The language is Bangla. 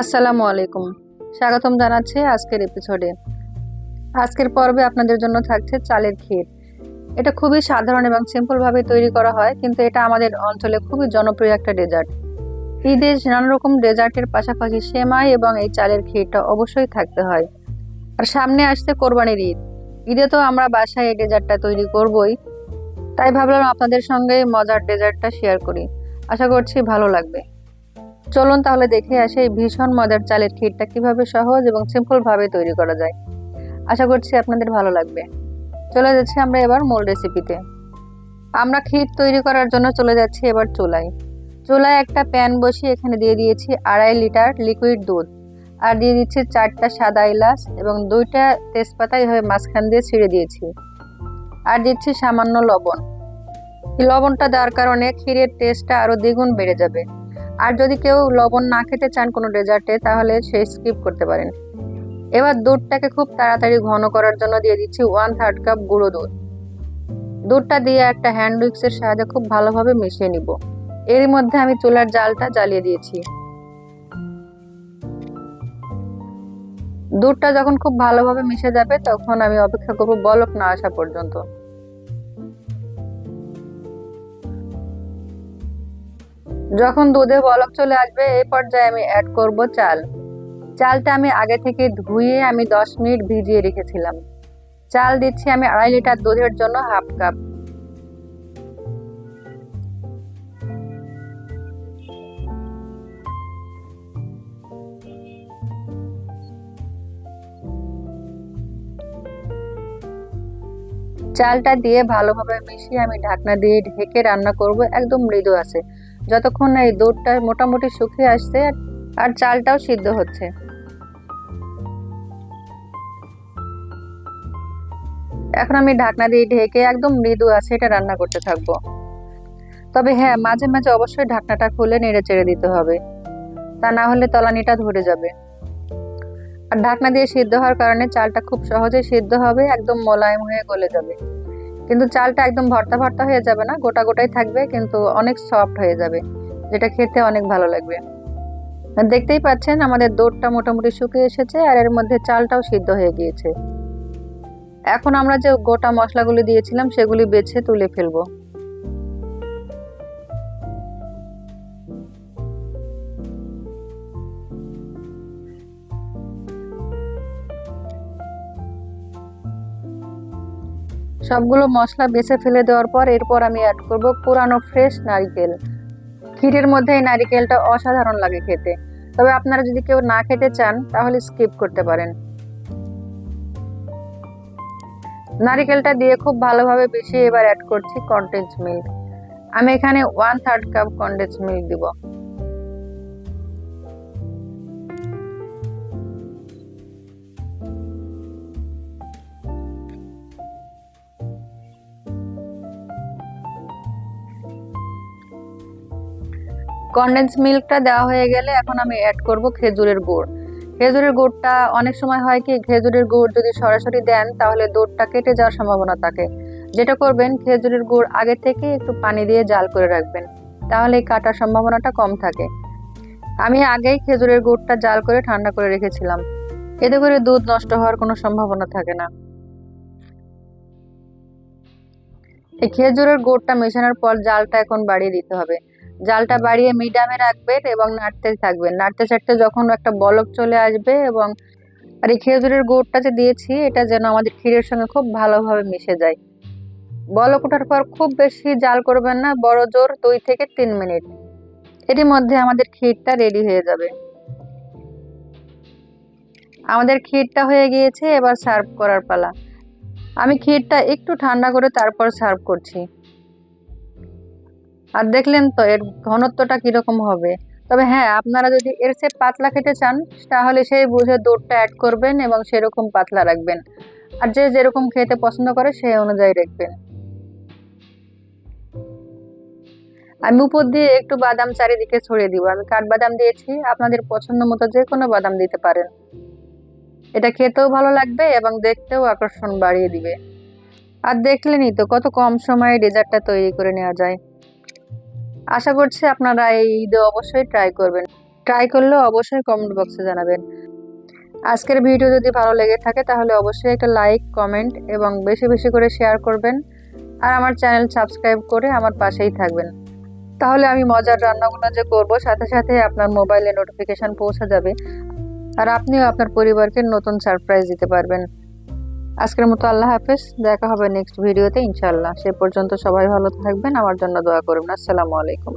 আসসালামু আলাইকুম। স্বাগতম জানাচ্ছি আজকের এপিসোডে আজকের পর্বে আপনাদের জন্য থাকছে চালের ক্ষীর। এটা খুবই সাধারণ এবং সিম্পলভাবে তৈরি করা হয়, কিন্তু এটা আমাদের অঞ্চলে খুবই জনপ্রিয় একটা ডেজার্ট ঈদে নানা রকম ডেজার্টের পাশাপাশি সেমাই এবং এই চালের ক্ষীরটা অবশ্যই থাকতে হয়। আর সামনে আসছে কোরবানির ঈদ। ঈদে তো আমরা বাসায় এই ডেজার্টটা তৈরি করবই। তাই ভাবলাম আপনাদের সঙ্গে মজার ডেজার্টটা শেয়ার করি। আশা করছি ভালো লাগবে। চলুন তাহলে দেখে আসে এই ভীষণ মজার চালের ক্ষীরটা কীভাবে সহজ এবং সিম্পলভাবে তৈরি করা যায়। আশা করছি আপনাদের ভালো লাগবে। চলে যাচ্ছি আমরা এবার মূল রেসিপিতে আমরা ক্ষীর তৈরি করার জন্য চলে যাচ্ছি এবার চুলায়। চুলায় একটা প্যান বসিয়ে এখানে দিয়ে দিয়েছি আড়াই লিটার লিকুইড দুধ। আর দিয়ে দিচ্ছি চারটা সাদা এলাচ এবং দুইটা তেজপাতা এভাবে মাঝখান দিয়ে ছিঁড়ে দিয়েছি। আর দিচ্ছি সামান্য লবণ। লবণটা দেওয়ার কারণে ক্ষীরের টেস্টটা আরও দ্বিগুণ বেড়ে যাবে। আর যদি কেউ লবণ না খেতে চান কোনো ডেজার্টে, তাহলে সেই স্কিপ করতে পারেন। এবার দুধটাকে খুব তাড়াতাড়ি ঘন করার জন্য দিয়ে দিচ্ছি ওয়ান থার্ড কাপ গুঁড়ো দুধ। দুধটা দিয়ে একটা হ্যান্ড উইক্সের সাহায্যে খুব ভালোভাবে মিশিয়ে নিব। এর মধ্যে আমি চুলার জালটা জ্বালিয়ে দিয়েছি। দুধটা যখন খুব ভালোভাবে মিশে যাবে, তখন আমি অপেক্ষা করব বলক না আসা পর্যন্ত। যখন দুধে বলক চলে আসবে এই পর্যায়ে আমি অ্যাড করব চাল। চালটা আমি আগে থেকে ধুয়ে আমি দশ মিনিট ভিজিয়ে রেখেছিলাম। চাল দিচ্ছি আমি আড়াই লিটার দুধের জন্য হাফ কাপ। চালটা দিয়ে ভালোভাবে মিশিয়ে আমি ঢাকনা দিয়ে ঢেকে রান্না করব, একদম মৃদু আছে। যতক্ষণ না এই দুধটা মোটামুটি শুকিয়ে আসছে আর চালটাও সিদ্ধ হচ্ছে। এখন আমি ঢাকনা দিয়ে ঢেকে একদম মৃদু আছে এটা রান্না করতে থাকব। তবে হ্যাঁ মাঝে মাঝে অবশ্যই ঢাকনাটা খুলে নেড়ে চেড়ে দিতে হবে। তা না হলে তলানিটা ধরে যাবে। আর ঢাকনা দিয়ে সিদ্ধ হওয়ার কারণে চালটা খুব সহজে সিদ্ধ হবে, একদম মোলায়েম হয়ে গলে যাবে। কিন্তু চালটা একদম ভর্তা ভর্তা হয়ে যাবে না, গোটা গোটাই থাকবে, কিন্তু অনেক সফট হয়ে যাবে, যেটা খেতে অনেক ভালো লাগবে। দেখতেই পাচ্ছেন, আমাদের দৌড়টা মোটামুটি শুকিয়ে এসেছে, আর এর মধ্যে চালটাও সিদ্ধ হয়ে গিয়েছে। এখন আমরা যে গোটা মশলাগুলি দিয়েছিলাম, সেগুলি বেছে তুলে ফেলব। সবগুলো মশলা বেছে ফেলে দেওয়ার পর এরপর আমি অ্যাড করব পুরানো ফ্রেশ নারিকেল। ক্ষীরের মধ্যে এই নারিকেলটা অসাধারণ লাগে খেতে। তবে আপনারা যদি কেউ না খেতে চান, তাহলে স্কিপ করতে পারেন। নারিকেলটা দিয়ে খুব ভালোভাবে বেশি এবার অ্যাড করছি কন্টেন্স মিল্ক আমি এখানে one third cup condense milk দিব। কন্ডেন্স মিল্কটা দেওয়া হয়ে গেলে এখন আমি অ্যাড করব খেজুরের গুড়। খেজুরের গুড়টা অনেক সময় হয় কি, খেজুরের গুড় যদি সরাসরি দেন তাহলে দুধটা কেটে যাওয়ার সম্ভাবনা থাকে। যেটা করবেন, খেজুরের গুড় আগে থেকে একটু পানি দিয়ে জাল করে রাখবেন, তাহলে কাটার সম্ভাবনাটা কম থাকে। আমি আগেই খেজুরের গুড়টা জাল করে ঠান্ডা করে রেখেছিলাম। এতে করে দুধ নষ্ট হওয়ার কোনো সম্ভাবনা থাকে না। এই খেজুরের গুড়টা মেশানোর পর জালটা এখন বাড়িয়ে দিতে হবে। জালটা বাড়িয়ে মিডিয়ামে রাখবেন এবং নাড়তে থাকবেন। নাড়তে চাড়তে যখন একটা বলক চলে আসবে এবং আর এই খেজুরের গুড়টা যে দিয়েছি এটা যেন আমাদের ক্ষীরের সঙ্গে খুব ভালোভাবে মিশে যায়। বলক ওঠার পর খুব বেশি জাল করবেন না বড় জোর দুই থেকে তিন মিনিট। এরই মধ্যে আমাদের ক্ষীরটা রেডি হয়ে যাবে। আমাদের ক্ষীরটা হয়ে গিয়েছে এবার সার্ভ করার পালা। আমি ক্ষীরটা একটু ঠান্ডা করে তারপর সার্ভ করছি। আর দেখলেন তো এর ঘনত্বটা কীরকম হবে। তবে হ্যাঁ আপনারা যদি এর সে পাতলা খেতে চান, তাহলে সেই বুঝে দুধটা অ্যাড করবেন এবং সেরকম পাতলা রাখবেন। আর যে যেরকম খেতে পছন্দ করে, সেই অনুযায়ী রাখবেন। আমি উপর দিয়ে একটু বাদাম চারিদিকে ছড়িয়ে দিব। আমি কাঠবাদাম দিয়েছি, আপনাদের পছন্দ মতো যে কোনো বাদাম দিতে পারেন। এটা খেতেও ভালো লাগবে এবং দেখতেও আকর্ষণ বাড়িয়ে দিবে। আর দেখলেনই তো কত কম সময়ে ডেজার্টটা তৈরি করে নেওয়া যায়। আশা করছি আপনারা এই ঈদে অবশ্যই ট্রাই করবেন। ট্রাই করলেও অবশ্যই কমেন্ট বক্সে জানাবেন। আজকের ভিডিও যদি ভালো লেগে থাকে, তাহলে অবশ্যই একটা লাইক কমেন্ট এবং বেশি বেশি করে শেয়ার করবেন। আর আমার চ্যানেল সাবস্ক্রাইব করে আমার পাশেই থাকবেন। তাহলে আমি মজার রান্নাগুলো যে করব, সাথে সাথে আপনার মোবাইলে নোটিফিকেশান পৌঁছে যাবে। আর আপনিও আপনার পরিবারকে নতুন সারপ্রাইজ দিতে পারবেন। আজকের মতো আল্লাহ হাফেজ, দেখা হবে নেক্সট ভিডিওতে ইনশাল্লাহ সে পর্যন্ত সবাই ভালো থাকবেন, আমার জন্য দোয়া করবেন। আসসালামু আলাইকুম।